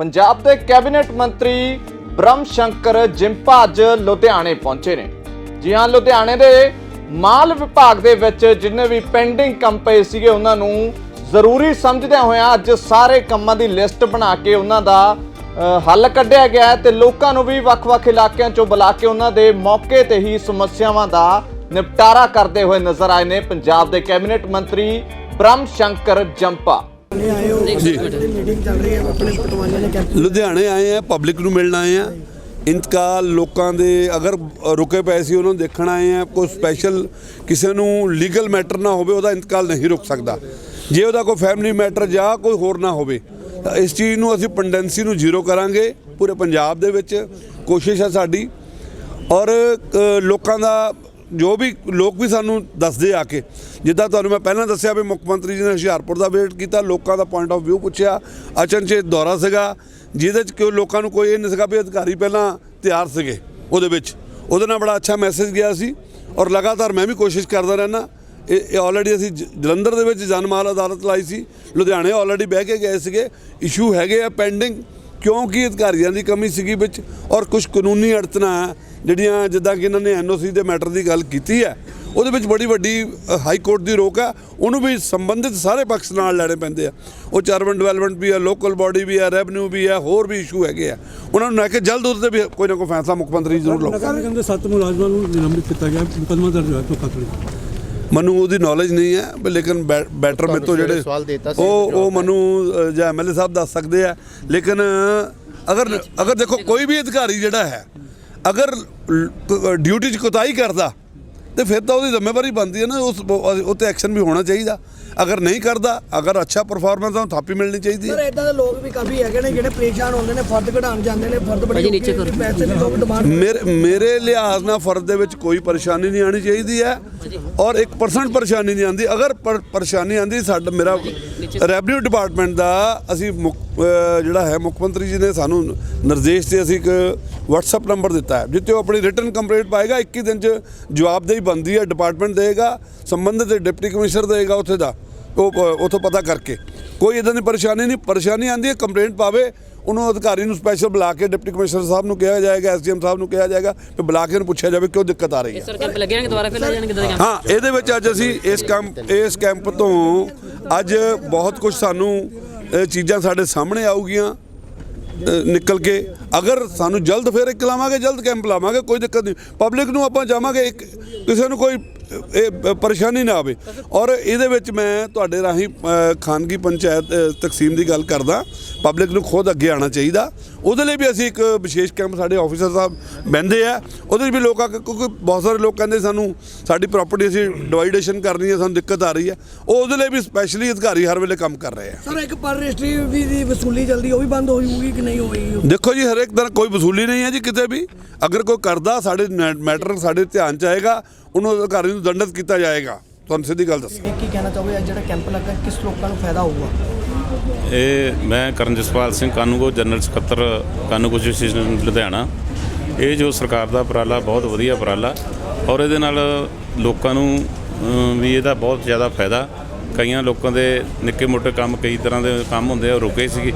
ਪੰਜਾਬ ਦੇ ਕੈਬਨਿਟ ਮੰਤਰੀ ਬ੍ਰਹਮ ਸ਼ੰਕਰ ਜਿੰਪਾ ਅੱਜ ਲੁਧਿਆਣੇ ਪਹੁੰਚੇ ਨੇ। ਜੀ ਹਾਂ, ਲੁਧਿਆਣੇ ਦੇ ਮਾਲ ਵਿਭਾਗ ਦੇ ਵਿੱਚ ਜਿੰਨੇ ਵੀ ਪੈਂਡਿੰਗ ਕੰਮ ਪਏ ਸੀਗੇ, ਉਹਨਾਂ ਨੂੰ ਜ਼ਰੂਰੀ ਸਮਝਦਿਆਂ ਹੋਇਆਂ ਅੱਜ ਸਾਰੇ ਕੰਮਾਂ ਦੀ ਲਿਸਟ ਬਣਾ ਕੇ ਉਹਨਾਂ ਦਾ ਹੱਲ ਕੱਢਿਆ ਗਿਆ ਹੈ ਤੇ ਲੋਕਾਂ ਨੂੰ ਵੀ ਵੱਖ-ਵੱਖ ਇਲਾਕਿਆਂ ਚੋਂ ਬੁਲਾ ਕੇ ਉਹਨਾਂ ਦੇ ਮੌਕੇ ਤੇ ਹੀ ਸਮੱਸਿਆਵਾਂ ਦਾ ਨਿਪਟਾਰਾ ਕਰਦੇ ਹੋਏ ਨਜ਼ਰ ਆਏ ਨੇ ਪੰਜਾਬ ਦੇ ਕੈਬਨਿਟ ਮੰਤਰੀ ਬ੍ਰਹਮ ਸ਼ੰਕਰ ਜੰਪਾ। ਲੁਧਿਆਣੇ ਆਏ ਆ ਪਬਲਿਕ ਨੂੰ ਮਿਲਣ ਆਏ ਆ। ਇੰਤਕਾਲ ਲੋਕਾਂ ਦੇ ਅਗਰ ਰੁਕੇ ਪਏ ਸੀ ਉਹਨਾਂ ਨੂੰ ਦੇਖਣ ਆਏ ਆ। ਕੋਈ ਸਪੈਸ਼ਲ ਕਿਸੇ ਨੂੰ ਲੀਗਲ ਮੈਟਰ ਨਾ ਹੋਵੇ ਉਹਦਾ ਇੰਤਕਾਲ ਨਹੀਂ ਰੁਕ ਸਕਦਾ। ਜੇ ਉਹਦਾ ਕੋਈ ਫੈਮਿਲੀ ਮੈਟਰ ਜਾਂ ਕੋਈ ਹੋਰ ਨਾ ਹੋਵੇ ਤਾਂ ਇਸ ਚੀਜ਼ ਨੂੰ ਅਸੀਂ ਪੰਡੈਂਸੀ ਨੂੰ ਜ਼ੀਰੋ ਕਰਾਂਗੇ ਪੂਰੇ ਪੰਜਾਬ ਦੇ ਵਿੱਚ। ਕੋਸ਼ਿਸ਼ ਹੈ ਸਾਡੀ। ਔਰ ਲੋਕਾਂ ਦਾ ਜੋ ਵੀ ਲੋਕ ਵੀ ਸਾਨੂੰ ਦੱਸਦੇ ਆ ਕੇ, ਜਿੱਦਾਂ ਤੁਹਾਨੂੰ ਮੈਂ ਪਹਿਲਾਂ ਦੱਸਿਆ ਵੀ ਮੁੱਖ ਮੰਤਰੀ ਜੀ ਨੇ ਹੁਸ਼ਿਆਰਪੁਰ ਦਾ ਵਿਜ਼ਿਟ ਕੀਤਾ, ਲੋਕਾਂ ਦਾ ਪੁਆਇੰਟ ਆਫ View ਪੁੱਛਿਆ ਅਚਨਚੇਤ ਦੌਰਾ ਸੀਗਾ, ਜਿਹਦੇ ਚ ਕਿ ਲੋਕਾਂ ਨੂੰ ਕੋਈ ਇਹ ਨਹੀਂ ਸੀਗਾ ਵੀ ਅਧਿਕਾਰੀ ਪਹਿਲਾਂ ਤਿਆਰ ਸੀਗੇ ਉਹਦੇ ਵਿੱਚ। ਉਹਦੇ ਨਾਲ ਬੜਾ ਅੱਛਾ ਮੈਸੇਜ ਗਿਆ ਸੀ ਔਰ ਲਗਾਤਾਰ ਮੈਂ ਵੀ ਕੋਸ਼ਿਸ਼ ਕਰਦਾ ਰਹਿਣਾ ਇਹ ਇਹ ਆਲਰੇਡੀ ਅਸੀਂ ਜ- ਜਲੰਧਰ ਦੇ ਵਿੱਚ ਜਨਮਾਲ ਅਦਾਲਤ ਲਾਈ ਸੀ। ਲੁਧਿਆਣੇ ਆਲਰੇਡੀ ਬਹਿ ਕੇ ਗਏ ਸੀਗੇ। ਇਸ਼ੂ ਹੈਗੇ ਆ ਪੈਂਡਿੰਗ ਕਿਉਂਕਿ ਅਧਿਕਾਰੀਆਂ ਦੀ ਕਮੀ ਸੀਗੀ ਵਿੱਚ ਔਰ ਕੁਝ ਕਾਨੂੰਨੀ ਅੜਚਨਾ ਹੈ। ਜਿਹੜੀਆਂ ਜਿੱਦਾਂ ਕਿ ਇਹਨਾਂ ਨੇ ਐਨਓਸੀ ਦੇ ਮੈਟਰ ਦੀ ਗੱਲ ਕੀਤੀ ਹੈ ਉਹਦੇ ਵਿੱਚ ਬੜੀ ਵੱਡੀ ਹਾਈ ਕੋਰਟ ਦੀ ਰੋਕ ਹੈ ਉਹਨੂੰ ਵੀ ਸੰਬੰਧਿਤ ਸਾਰੇ ਪਕਸ਼ ਨਾਲ ਲੈਣੇ ਪੈਂਦੇ ਆ। ਉਹ ਚਰਬਨ ਡਿਵੈਲਪਮੈਂਟ ਵੀ ਹੈ ਲੋਕਲ ਬਾਡੀ ਵੀ ਹੈ ਰੈਵਨਿਊ ਵੀ ਹੈ ਹੋਰ ਵੀ ਇਸ਼ੂ ਹੈਗੇ ਆ। ਉਹਨਾਂ ਨੂੰ ਲੈ ਕੇ ਜਲਦ ਉਹਦੇ ਤੇ ਵੀ ਕੋਈ ਨਾ ਕੋਈ ਫੈਸਲਾ ਮੁੱਖ ਮੰਤਰੀ ਜ਼ਰੂਰ ਲਓ ਨਗਰ ਨਿਗਮ ਦੇ ਸੱਤ ਮੁਲਾਜ਼ਮਾਂ ਨੂੰ ਨਿਲੰਬਿਤ ਕੀਤਾ ਗਿਆ ਮੁਕੱਦਮਾ ਦਰਜ ਹੋਇਆ ਧੋਖਾਧੜੀ ਮੈਨੂੰ ਉਹਦੀ ਨੌਲੇਜ ਨਹੀਂ ਹੈ ਪਰ ਲੇਕਿਨ ਬੈਟਰ ਮੇਰੇ ਤੋਂ ਜਿਹੜੇ ਸਵਾਲ ਦੇਤਾ ਸੀ, ਉਹ ਉਹ ਮੈਨੂੰ ਜਾਂ ਐਮਐਲਏ ਸਾਹਿਬ ਦੱਸ ਸਕਦੇ ਆ। ਲੇਕਿਨ ਅਗਰ ਅਗਰ ਦੇਖੋ ਕੋਈ ਵੀ ਅਧਿਕਾਰੀ ਜਿਹੜਾ ਹੈ ਅਗਰ ਡਿਊਟੀ 'ਚ ਕੋਤਾਹੀ ਕਰਦਾ ਤੇ ਫਿਰ ਤਾਂ ਉਹਦੀ ਜ਼ਿੰਮੇਵਾਰੀ ਬਣਦੀ ਹੈ ਨਾ ਉਸ ਉਹ ਤੇ ਐਕਸ਼ਨ ਵੀ ਹੋਣਾ ਚਾਹੀਦਾ। ਅਗਰ ਨਹੀਂ ਕਰਦਾ ਅਗਰ ਅੱਛਾ ਪਰਫਾਰਮੈਂਸ ਤਾਂ ਥਾਪੀ ਮਿਲਣੀ ਚਾਹੀਦੀ ਸਰ ਹੈ ਇਦਾਂ ਦੇ ਲੋਕ ਵੀ ਕਾਫੀ ਹੈਗੇ ਨੇ ਜਿਹੜੇ ਪਰੇਸ਼ਾਨ ਹੁੰਦੇ ਨੇ ਫਰਦ ਕਢਾਉਣ ਜਾਂਦੇ ਨੇ ਫਰਦ ਬੜੀ ਨੀਚੇ ਪੈਸੇ ਦੀ ਲੋਕ ਡਿਮਾਂਡ ਮੇਰੇ ਮੇਰੇ ਲਿਹਾਜ਼ ਨਾਲ ਫਰਦ ਦੇ ਵਿੱਚ ਕੋਈ ਪਰੇਸ਼ਾਨੀ ਨਹੀਂ ਆਣੀ ਚਾਹੀਦੀ ਹੈ ਔਰ 1% ਪਰੇਸ਼ਾਨੀ ਨਹੀਂ ਆਂਦੀ ਅਗਰ ਪਰ- ਪਰੇਸ਼ਾਨੀ ਆਂਦੀ ਸਾਡਾ ਮੇਰਾ ਰੈਵਨਿਊ ਡਿਪਾਰਟਮੈਂਟ ਦਾ ਅਸੀਂ ਜਿਹੜਾ ਹੈ ਮੁੱਖ ਮੰਤਰੀ ਜੀ ਨੇ ਸਾਨੂੰ ਨਿਰਦੇਸ਼ ਤੇ ਅਸੀਂ ਇੱਕ WhatsApp ਨੰਬਰ ਦਿੱਤਾ ਹੈ ਜਿੱਤੇ ਉਹ ਆਪਣੀ ਰਿਟਨ ਕੰਪਲੇਂਟ ਪਾਏਗਾ 21 ਦਿਨ ਚ ਜਵਾਬਦੇਹੀ ਬੰਦੀ ਹੈ ਡਿਪਾਰਟਮੈਂਟ ਦੇਗਾ ਸੰਬੰਧਿਤ ਡਿਪਟੀ ਕਮਿਸ਼ਨਰ ਦੇਗਾ ਉੱਥੇ ਦਾ ਉਹ ਉੱਥੋਂ ਪਤਾ ਕਰਕੇ। ਕੋਈ ਇਦਾਂ ਦੀ ਪਰੇਸ਼ਾਨੀ ਨਹੀਂ ਪਰੇਸ਼ਾਨੀ ਆਂਦੀ ਹੈ ਕੰਪਲੇਂਟ ਪਾਵੇ ਉਹਨੂੰ ਅਧਿਕਾਰੀ ਨੂੰ ਸਪੈਸ਼ਲ ਬੁਲਾ ਕੇ ਡਿਪਟੀ ਕਮਿਸ਼ਨਰ ਸਾਹਿਬ ਨੂੰ ਕਿਹਾ ਜਾਏਗਾ ਐਸਡੀਐਮ ਸਾਹਿਬ ਨੂੰ ਕਿਹਾ ਜਾਏਗਾ ਕਿ ਬੁਲਾ ਕੇ ਉਹਨੂੰ ਪੁੱਛਿਆ ਜਾਵੇ ਕਿਉਂ ਦਿੱਕਤ ਆ ਰਹੀ ਹੈ। ਸਰ ਕੈਂਪ ਲੱਗਿਆ ਦੁਬਾਰਾ ਫਿਰ ਲੱਗ ਜਾਣਗੇ ਕਿੱਦਾਂ ਹਾਂ ਇਹਦੇ ਵਿੱਚ ਅੱਜ ਅਸੀਂ ਇਸ ਕੈਂਪ ਇਸ ਕੈਂਪ ਤੋਂ ਅੱਜ ਬਹੁਤ ਕੁਝ ਸਾਨੂੰ ਇਹ ਚੀਜ਼ਾਂ ਸਾਡੇ ਸਾਹਮਣੇ ਆਊਗੀਆਂ ਨਿਕਲ ਕੇ। ਅਗਰ ਸਾਨੂੰ ਜਲਦ ਫਿਰ ਇੱਕ ਲਾਵਾਂਗੇ, ਜਲਦ ਕੈਂਪ ਲਾਵਾਂਗੇ, ਕੋਈ ਦਿੱਕਤ ਨਹੀਂ। ਪਬਲਿਕ ਨੂੰ ਆਪਾਂ ਜਾਵਾਂਗੇ, ਇੱਕ ਕਿਸੇ ਨੂੰ ਕੋਈ ਇਹ ਪਰੇਸ਼ਾਨੀ ਨਾ ਆਵੇ। ਔਰ ਇਹਦੇ ਵਿੱਚ ਮੈਂ ਤੁਹਾਡੇ ਰਾਹੀਂ ਖਾਨਗੀ ਪੰਚਾਇਤ ਤਕਸੀਮ ਦੀ ਗੱਲ ਕਰਦਾ। ਪਬਲਿਕ ਨੂੰ ਖੁਦ ਅੱਗੇ ਆਉਣਾ ਚਾਹੀਦਾ। ਉਹਦੇ ਲਈ ਵੀ ਅਸੀਂ ਇੱਕ ਵਿਸ਼ੇਸ਼ ਕੈਂਪ ਸਾਡੇ ਆਫੀਸਰ ਸਾਹਿਬ ਬਹਿੰਦੇ ਆ। ਉਹਦੇ ਵਿੱਚ ਵੀ ਲੋਕ ਕਿਉਂਕਿ ਬਹੁਤ ਸਾਰੇ ਲੋਕ ਕਹਿੰਦੇ ਸਾਨੂੰ ਸਾਡੀ ਪ੍ਰਾਪਰਟੀ ਅਸੀਂ ਡਿਵਾਈਡੇਸ਼ਨ ਕਰਨੀ ਹੈ ਸਾਨੂੰ ਦਿੱਕਤ ਆ ਰਹੀ ਹੈ ਉਹ ਉਹਦੇ ਲਈ ਵੀ ਸਪੈਸ਼ਲੀ ਅਧਿਕਾਰੀ ਹਰ ਵੇਲੇ ਕੰਮ ਕਰ ਰਹੇ ਆ। ਸਰ ਇੱਕ ਪਰ ਰਜਿਸਟਰੀ ਵੀ ਦੀ ਵਸੂਲੀ ਜਲਦੀ ਉਹ ਵੀ ਬੰਦ ਹੋ ਜਾਊਗੀ ਕਿ ਨਹੀਂ ਹੋਏਗੀ ਦੇਖੋ ਜੀ ਹਰੇਕ ਦਿਨ ਕੋਈ ਵਸੂਲੀ ਨਹੀਂ ਹੈ ਜੀ ਕਿਤੇ ਵੀ। ਅਗਰ ਕੋਈ ਕਰਦਾ ਸਾਡੇ ਮੈਟਰ ਸਾਡੇ ਧਿਆਨ ਚ ਆਏਗਾ ਉਹਨੂੰ ਅਧਿਕਾਰੀ ਨੂੰ ਦੰਡਿਤ ਕੀਤਾ ਜਾਏਗਾ। ਤੁਹਾਨੂੰ ਸਿੱਧੀ ਗੱਲ ਦੱਸਾਂ। ਕੀ ਕਹਿਣਾ ਚਾਹੋਗੇ? ਅੱਜ ਜਿਹੜਾ ਕੈਂਪ ਲੱਗਾ ਕਿਸ ਲੋਕਾਂ ਨੂੰ ਫਾਇਦਾ ਹੋਊਗਾ? ਇਹ ਮੈਂ ਕਰਨ ਜਸਪਾਲ ਸਿੰਘ ਕਾਨੂੰਗੋ, ਜਨਰਲ ਸਕੱਤਰ ਕਾਨੂੰਗੋ ਐਸੋਸੀਏਸ਼ਨ ਲੁਧਿਆਣਾ। ਇਹ ਜੋ ਸਰਕਾਰ ਦਾ ਉਪਰਾਲਾ, ਬਹੁਤ ਵਧੀਆ ਉਪਰਾਲਾ। ਔਰ ਇਹਦੇ ਨਾਲ ਲੋਕਾਂ ਨੂੰ ਵੀ ਇਹਦਾ ਬਹੁਤ ਜ਼ਿਆਦਾ ਫਾਇਦਾ। ਕਈਆਂ ਲੋਕਾਂ ਦੇ ਨਿੱਕੇ ਮੋਟੇ ਕੰਮ, ਕਈ ਤਰ੍ਹਾਂ ਦੇ ਕੰਮ ਹੁੰਦੇ ਆ, ਉਹ ਰੁਕੇ ਸੀ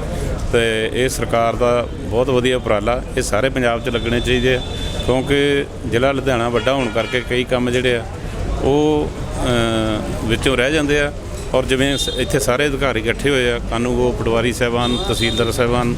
ਤੇ ਇਹ ਸਰਕਾਰ ਦਾ ਬਹੁਤ ਵਧੀਆ ਉਪਰਾਲਾ। ਇਹ ਸਾਰੇ ਪੰਜਾਬ 'ਚ ਲੱਗਣੇ ਚਾਹੀਦੇ ਆ। ਕਿਉਂਕਿ ਜ਼ਿਲ੍ਹਾ ਲੁਧਿਆਣਾ ਵੱਡਾ ਹੋਣ ਕਰਕੇ ਕਈ ਕੰਮ ਜਿਹੜੇ ਆ, ਉਹ ਵਿੱਚੋਂ ਰਹਿ ਜਾਂਦੇ ਆ। ਔਰ ਜਿਵੇਂ ਇੱਥੇ ਸਾਰੇ ਅਧਿਕਾਰੀ ਇਕੱਠੇ ਹੋਏ ਆ ਕਾਨੂੰਗੋ ਪਟਵਾਰੀ ਸਾਹਿਬਾਨ ਤਹਿਸੀਲਦਾਰ ਸਾਹਿਬਾਨ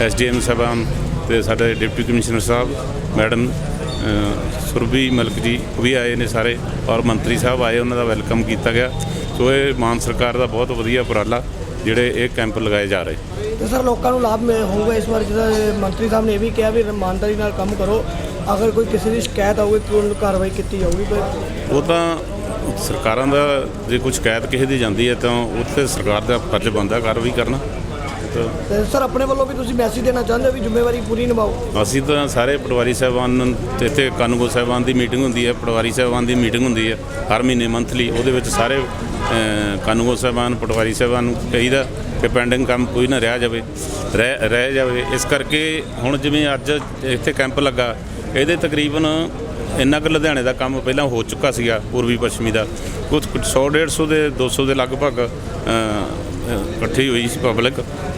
ਐਸਡੀਐਮ ਸਾਹਿਬਾਨ ਤੇ ਸਾਡੇ ਡਿਪਟੀ ਕਮਿਸ਼ਨਰ ਸਾਹਿਬ ਮੈਡਮ ਅ, ਸੁਰਭੀ ਮਲਕ ਜੀ ਉਹ ਵੀ ਆਏ ਨੇ ਸਾਰੇ ਔਰ ਮੰਤਰੀ ਸਾਹਿਬ ਆਏ ਉਹਨਾਂ ਦਾ ਵੈਲਕਮ ਕੀਤਾ ਗਿਆ। ਸੋ ਇਹ ਮਾਨ ਸਰਕਾਰ ਦਾ ਬਹੁਤ ਵਧੀਆ ਉਪਰਾਲਾ ਜਿਹੜੇ ਇਹ ਕੈਂਪ ਲਗਾਏ ਜਾ ਰਹੇ। ਤੇ ਸਰ ਲੋਕਾਂ ਨੂੰ ਲਾਭ ਮਿਲ ਹੋਊਗਾ ਇਸ ਵਾਰ ਜਿਹਦਾ ਮੰਤਰੀ ਸਾਹਿਬ ਨੇ ਇਹ ਵੀ ਕਿਹਾ ਵੀ ਇਮਾਨਦਾਰੀ ਨਾਲ ਕੰਮ ਕਰੋ। ਅਗਰ ਕੋਈ ਕਿਸੇ ਦੀ ਸ਼ਿਕਾਇਤ ਆਊਗੀ ਤਾਂ ਉਹਨੂੰ ਕਾਰਵਾਈ ਕੀਤੀ ਜਾਊਗੀ ਉਹ ਤਾਂ ਸਰਕਾਰਾਂ ਦਾ ਜੇ ਕੋਈ ਸ਼ਿਕਾਇਤ ਕਿਸੇ ਦੀ ਜਾਂਦੀ ਹੈ ਤਾਂ 'ਤੇ ਸਰਕਾਰ ਦਾ ਫਰਜ਼ ਬਣਦਾ ਕਾਰਵਾਈ ਕਰਨਾ। ਤਾਂ ਤੇ ਸਰ ਆਪਣੇ ਵੱਲੋਂ ਵੀ ਤੁਸੀਂ ਮੈਸੇਜ ਦੇਣਾ ਚਾਹੁੰਦੇ ਹੋ ਵੀ ਜ਼ਿੰਮੇਵਾਰੀ ਪੂਰੀ ਨਿਭਾਓ? ਅਸੀਂ ਤਾਂ ਸਾਰੇ ਪਟਵਾਰੀ ਸਾਹਿਬਾਨ ਤੇ ਇੱਥੇ ਕਾਨੂੰਗੋ ਸਾਹਿਬਾਨ ਦੀ ਮੀਟਿੰਗ ਹੁੰਦੀ ਹੈ ਪਟਵਾਰੀ ਸਾਹਿਬਾਨ ਦੀ ਮੀਟਿੰਗ ਹੁੰਦੀ ਹੈ ਹਰ ਮਹੀਨੇ ਮੰਥਲੀ ਉਹਦੇ ਵਿੱਚ ਸਾਰੇ ਕਾਨੂੰਗੋ ਸਾਹਿਬਾਨ ਪਟਵਾਰੀ ਸਾਹਿਬਾਨ ਨੂੰ ਕਹੀਦਾ ਕਿ ਪੈਂਡਿੰਗ ਕੰਮ ਕੋਈ ਨਾ ਰਹਿ ਜਾਵੇ ਰਹਿ ਰਹਿ ਜਾਵੇ। ਇਸ ਕਰਕੇ ਹੁਣ ਜਿਵੇਂ ਅੱਜ ਇੱਥੇ ਕੈਂਪ ਲੱਗਾ ਇਹਦੇ ਤਕਰੀਬਨ ਇੰਨਾ ਕੁ ਲੁਧਿਆਣੇ ਦਾ ਕੰਮ ਪਹਿਲਾਂ ਹੋ ਚੁੱਕਾ ਸੀਗਾ ਪੂਰਬੀ ਪੱਛਮੀ ਦਾ। ਕੁਝ 100 150 ਦੇ 200 ਦੇ ਲਗਭਗ ਇਕੱਠੀ ਹੋਈ ਸੀ ਪਬਲਿਕ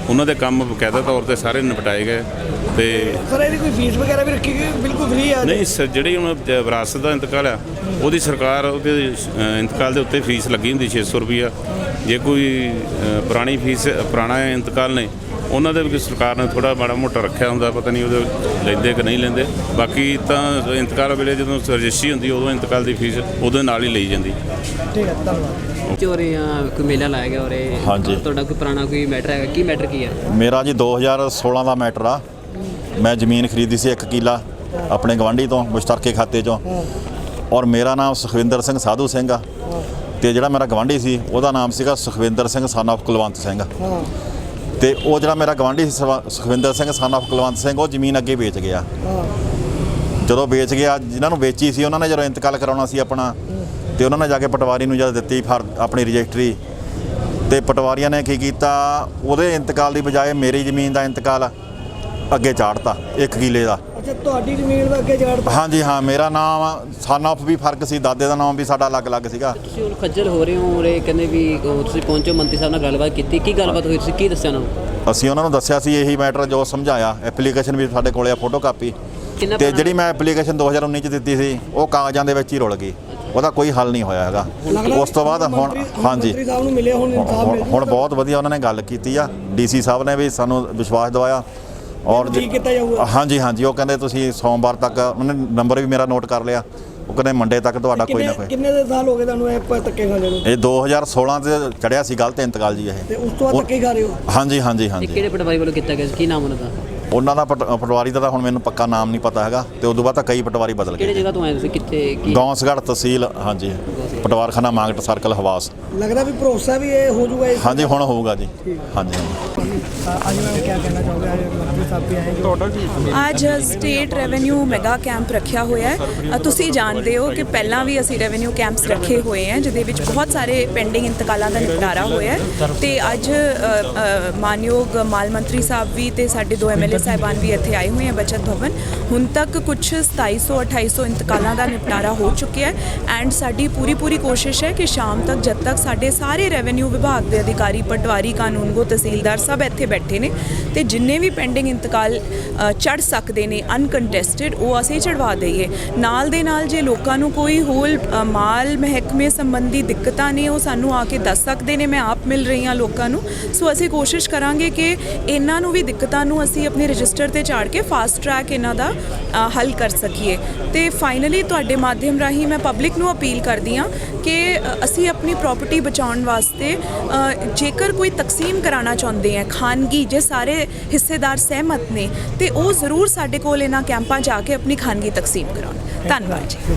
ਉਹਨਾਂ ਦੇ ਕੰਮ ਬਕਾਇਦਾ ਤੌਰ ਤੇ ਸਾਰੇ ਨਿਪਟਾਏ ਗਏ ਤੇ ਸਰ ਇਹਦੀ ਕੋਈ ਫੀਸ ਵਗੈਰਾ ਵੀ ਰੱਖੀ ਗਈ? ਬਿਲਕੁਲ ਫ੍ਰੀ ਆ। ਨਹੀਂ ਸ- ਜਿਹੜੀ ਹੁਣ ਵਿਰਾਸਤ ਦਾ ਇੰਤਕਾਲ ਆ ਉਹਦੀ ਸਰਕਾਰ ਉਹਦੇ ਇੰਤਕਾਲ ਦੇ ਉੱਤੇ ਫੀਸ ਲੱਗੀ ਹੁੰਦੀ 600 ਰੁਪਈਆ। ਜੇ ਕੋਈ ਪੁਰਾਣੀ ਫੀਸ ਪੁਰਾਣਾ ਇੰਤਕਾਲ ਨੇ ਉਹਨਾਂ ਦੇ ਵੀ ਸਰਕਾਰ ਨੇ ਥੋੜਾ ਮਾੜਾ ਮੋਟਾ ਰੱਖਿਆ ਹੁੰਦਾ ਪਤਾ ਨਹੀਂ ਉਹਦੇ ਲੈਂਦੇ ਕਿ ਨਹੀਂ ਲੈਂਦੇ। ਬਾਕੀ ਤਾਂ ਇੰਤਕਾਲ ਵੇਲੇ ਜਦੋਂ ਰਜਿਸਟਰੀ ਹੁੰਦੀ ਉਦੋਂ ਇੰਤਕਾਲ ਦੀ ਫੀਸ ਉਹਦੇ ਨਾਲ ਹੀ ਲਈ ਜਾਂਦੀ। ਠੀਕ ਹੈ ਧੰਨਵਾਦ। ਚੋਰੇ ਕੋਈ ਮੇਲਾ ਲਾਇਆ ਗਿਆ ਔਰ। ਤੁਹਾਡਾ ਕੋਈ ਪੁਰਾਣਾ ਕੋਈ ਮੈਟਰ ਹੈਗਾ? ਕੀ ਮੈਟਰ ਕੀ ਹੈ ਮੇਰਾ ਜੀ 2016 ਦਾ ਮੈਟਰ ਆ। ਮੈਂ ਜ਼ਮੀਨ ਖਰੀਦੀ ਸੀ 1 ਕਿੱਲਾ ਆਪਣੇ ਗਵਾਂਢੀ ਤੋਂ ਮੁਸ਼ਤਰਕੇ ਖਾਤੇ ਚੋਂ। ਔਰ ਮੇਰਾ ਨਾਮ ਸੁਖਵਿੰਦਰ ਸਿੰਘ ਸਾਧੂ ਸਿੰਘ ਆ। ਤੇ ਜਿਹੜਾ ਮੇਰਾ ਗਵਾਂਢੀ ਸੀ ਉਹਦਾ ਨਾਮ ਸੀਗਾ ਸੁਖਵਿੰਦਰ ਸਿੰਘ ਸਨ of ਕੁਲਵੰਤ ਸਿੰਘ। ਤੇ ਉਹ ਜਿਹੜਾ ਮੇਰਾ ਗਵਾਂਢੀ ਸੁਖਵਿੰਦਰ ਸਿੰਘ ਸਨ of ਕੁਲਵੰਤ ਸਿੰਘ ਉਹ ਜ਼ਮੀਨ ਅੱਗੇ ਵੇਚ ਗਿਆ। ਜਦੋਂ ਵੇਚ ਗਿਆ ਜਿਨ੍ਹਾਂ ਨੂੰ ਵੇਚੀ ਸੀ ਉਹਨਾਂ ਨੇ ਜਦੋਂ ਇੰਤਕਾਲ ਕਰਾਉਣਾ ਸੀ ਆਪਣਾ ਤੇ ਉਹਨਾਂ ਨੇ ਜਾ ਕੇ ਪਟਵਾਰੀ ਨੂੰ ਜਦ ਦਿੱਤੀ ਫਰ ਆਪਣੀ ਰਜਿਸਟਰੀ ਤੇ ਪਟਵਾਰੀਆਂ ਨੇ ਕੀ ਕੀਤਾ ਉਹਦੇ ਇੰਤਕਾਲ ਦੀ ਬਜਾਏ ਮੇਰੀ ਜ਼ਮੀਨ ਦਾ ਇੰਤਕਾਲ ਅੱਗੇ ਚਾੜਤਾ ਇੱਕ ਕਿੱਲੇ ਦਾ। ਅੱਛਾ ਤੁਹਾਡੀ ਜ਼ਮੀਨ ਦਾ ਅੱਗੇ ਜੜਤਾ ਹਾਂਜੀ ਹਾਂ ਮੇਰਾ ਨਾਮ ਸਨ ਆਫ ਵੀ ਫ਼ਰਕ ਸੀ ਦਾਦੇ ਦਾ ਨਾਮ ਵੀ ਸਾਡਾ ਅਲੱਗ-ਅਲੱਗ ਸੀਗਾ। ਤੁਸੀਂ ਹੁਣ ਖੱਜਲ ਹੋ ਰਹੇ ਹੋ ਇਹ ਕਹਿੰਦੇ ਵੀ ਉਹ ਤੁਸੀਂ ਪਹੁੰਚੋ ਮੰਤਰੀ ਸਾਹਿਬ ਨਾਲ ਗੱਲਬਾਤ ਕੀਤੀ। ਕੀ ਗੱਲਬਾਤ ਹੋਈ ਤੁਸੀਂ ਕੀ ਦੱਸਿਆ ਉਹਨਾਂ ਨੂੰ? ਅਸੀਂ ਉਹਨਾਂ ਨੂੰ ਦੱਸਿਆ ਸੀ ਇਹੀ ਮੈਟਰ ਜੋ ਸਮਝਾਇਆ। ਐਪਲੀਕੇਸ਼ਨ ਵੀ ਸਾਡੇ ਕੋਲੇ ਆ ਫੋਟੋ ਕਾਪੀ ਕਿੰਨਾ ਤੇ ਜਿਹੜੀ ਮੈਂ ਐਪਲੀਕੇਸ਼ਨ 2019 ਚ ਦਿੱਤੀ ਸੀ ਉਹ ਕਾਗਜ਼ਾਂ ਦੇ ਵਿੱਚ ਹੀ ਰੁਲ ਗਈ। ਉਹਦਾ ਕੋਈ ਹੱਲ ਨਹੀਂ ਹੋਇਆ ਹੈਗਾ। ਉਸ ਤੋਂ ਬਾਅਦ ਹੁਣ ਹਾਂਜੀ। ਮੰਤਰੀ ਸਾਹਿਬ ਨੂੰ ਮਿਲੇ ਹੁਣ ਇਨਸਾਫ ਮਿਲ ਹੁਣ ਬਹੁਤ ਵਧੀਆ ਉਹਨਾਂ ਨੇ ਗੱਲ ਕੀਤੀ ਆ। ਡੀਸੀ ਸਾਹਿਬ ਨੇ ਵੀ ਸਾਨੂੰ ਵਿਸ਼ਵਾਸ ਦਿਵਾਇਆ। ਔਰ ਠੀਕ ਕੀਤਾ ਜਾਊਗਾ। ਹਾਂਜੀ ਹਾਂਜੀ ਉਹ ਕਹਿੰਦੇ ਤੁਸੀਂ ਸੋਮਵਾਰ ਤੱਕ ਉਹਨੇ ਨੰਬਰ ਵੀ ਮੇਰਾ ਨੋਟ ਕਰ ਲਿਆ। ਉਹ ਕਹਿੰਦੇ ਮੰਡੇ ਤੱਕ ਤੁਹਾਡਾ ਕੋਈ ਨਾ ਕੋਈ। ਕਿੰਨੇ ਦੇ ਸਾਲ ਹੋ ਗਏ ਤੁਹਾਨੂੰ ਇਹ ਪ- ਧੱਕੇ ਖਾਣੇ ਨੂੰ? ਇਹ 2016 ਚ ਚੜਿਆ ਸੀ ਗਲਤ ਇੰਤਕਾਲ ਜੀ ਇਹ। ਤੇ ਉਸ ਤੋਂ ਬਾਅਦ ਧੱਕੇ ਖਾ ਰਹੇ ਹੋ? ਹਾਂਜੀ ਹਾਂਜੀ ਹਾਂਜੀ। ਕਿਹੜੇ ਪਟਵਾਰੀ ਵੱਲੋਂ ਕੀਤਾ ਗਿਆ ਸੀ? ਕੀ ਨਾਮ ਉਹਨਾਂ ਦਾ? ਉਹਨਾਂ ਦਾ ਪਟ- ਪਟਵਾਰੀ ਦਾ ਤਾਂ ਹੁਣ ਮੈਨੂੰ ਪੱਕਾ ਨਾਮ ਨਹੀਂ ਪਤਾ ਹੈਗਾ ਤੇ ਉਦੋਂ ਬਾਅਦ ਤਾਂ ਕਈ ਪਟਵਾਰੀ ਬਦਲ ਕਿਹੜੀ ਗਏ ਜਗ੍ਹਾ ਤੋਂ ਆਏ ਤੁਸੀਂ? ਕਿੱਥੇ ਕੀ? ਗੌਂਸਗੜ੍ਹ ਤਹਿਸੀਲ ਹਾਂਜੀ। ਪਟਵਾਰਖਾਨਾ ਮਾਂਗਟ ਸਰਕਲ ਹਵਾਸ। ਲੱਗਦਾ ਵੀ ਭਰੋਸਾ ਵੀ ਇਹ ਹੋ ਜਾਊਗਾ ਇਸ ਹਾਂਜੀ ਹੁਣ ਹੋਊਗਾ ਜੀ। ਹਾਂਜੀ ਹਾਂਜੀ। ਅੱਜ ਮੈਂ ਕੀ ਕਹਿਣਾ ਚਾਹੋਗੇ? ਅੱਜ ਮੰਤਰੀ ਸਾਹਿਬ ਵੀ ਆਏ। ਜੋ ਅੱਜ ਸਟੇਟ ਰੈਵਨਿਊ ਮੈਗਾ ਕੈਂਪ ਰੱਖਿਆ ਹੋਇਆ ਹੈ। ਅ, ਤੁਸੀਂ ਜਾਣਦੇ ਹੋ ਕਿ ਪਹਿਲਾਂ ਵੀ ਅਸੀਂ ਰੈਵਨਿਊ ਕੈਂਪਸ ਰੱਖੇ ਹੋਏ ਹੈ ਜਿਹਦੇ ਵਿੱਚ ਬਹੁਤ ਸਾਰੇ ਪੈਂਡਿੰਗ ਇੰਤਕਾਲਾਂ ਦਾ ਨਿਪਟਾਰਾ ਹੋਇਆ ਹੈ। ਤੇ ਅੱਜ ਅ, ਅ, ਮਾਨਯੋਗ ਮਾਲ ਮੰਤਰੀ ਸਾਹਿਬ ਵੀ ਤੇ ਸਾਡੇ ਦੋ ਐਮਐਲਏ ਸਾਹਿਬਾਨ ਵੀ ਇੱਥੇ ਆਏ ਹੋਏ ਹੈ ਬਚਤ ਭਵਨ। ਹੁਣ ਤੱਕ ਕੁਝ 2700 2800 ਇੰਤਕਾਲਾਂ ਦਾ ਨਿਪਟਾਰਾ ਹੋ ਚੁੱਕਿਆ ਹੈ। ਐਂਡ ਸਾਡੀ ਪੂਰੀ ਪੂਰੀ ਕੋਸ਼ਿਸ਼ ਹੈ ਕਿ ਸ਼ਾਮ ਤੱਕ ਜਦ ਤੱਕ ਸਾਡੇ ਸਾਰੇ ਰੈਵਨਿਊ ਵਿਭਾਗ ਦੇ ਅਧਿਕਾਰੀ ਪਟਵਾਰੀ ਕਾਨੂੰਗੋ ਤਹਿਸੀਲਦਾਰ ਸਭ ਇੱਥੇ ਬੈਠੇ ਨੇ ਤੇ ਜਿੰਨੇ ਵੀ ਪੈਂਡਿੰਗ ਇੰਤਕਾਲ ਚੜ ਸਕਦੇ ਨੇ ਅਨਕੰਟੈਸਟਡ ਉਹ ਅਸੀਂ ਚੜਵਾ ਦਈਏ। ਨਾਲ ਦੇ ਨਾਲ ਜੇ ਲੋਕਾਂ ਨੂੰ ਕੋਈ ਹੋਰ ਮਾਲ ਮਹਿਕਮੇ ਸੰਬੰਧੀ ਦਿੱਕਤਾਂ ਨੇ, ਉਹ ਸਾਨੂੰ ਆ ਕੇ ਦੱਸ ਸਕਦੇ ਨੇ, ਮੈਂ ਆਪ ਮਿਲ ਰਹੀ ਹਾਂ ਲੋਕਾਂ ਨੂੰ। ਸੋ ਅਸੀਂ ਕੋਸ਼ਿਸ਼ ਕਰਾਂਗੇ ਕਿ ਇਹਨਾਂ ਨੂੰ ਵੀ ਦਿੱਕਤਾਂ ਨੂੰ ਅਸੀਂ ਆਪਣੇ ਰਜਿਸਟਰ ਤੇ ਚਾੜ ਕੇ ਫਾਸਟ ਟਰੈਕ ਇਹਨਾਂ ਦਾ ਹੱਲ ਕਰ ਸਕੀਏ। ਤੇ ਫਾਈਨਲੀ ਤੁਹਾਡੇ ਮਾਧਿਅਮ ਰਾਹੀਂ ਮੈਂ ਪਬਲਿਕ ਨੂੰ ਅਪੀਲ ਕਰਦੀ ਹਾਂ ਕਿ ਅਸੀਂ ਆਪਣੀ ਪ੍ਰਾਪਰਟੀ ਬਚਾਉਣ ਵਾਸਤੇ ਜੇਕਰ ਕੋਈ ਤਕਸੀਮ ਕਰਾਉਣਾ ਚਾਹੁੰਦੇ ਆ, ਖਾਨਗੀ, ਜੇ ਸਾਰੇ ਹਿੱਸੇਦਾਰ ਸਹਿਮਤ ਨੇ, ਤੇ ਉਹ ਜ਼ਰੂਰ ਸਾਡੇ ਕੋਲ ਇਹਨਾਂ ਕੈਂਪਾਂ 'ਚ ਆ ਕੇ ਆਪਣੀ ਖਾਨਗੀ ਤਕਸੀਮ ਕਰਾਉਣ। ਧੰਨਵਾਦ ਜੀ।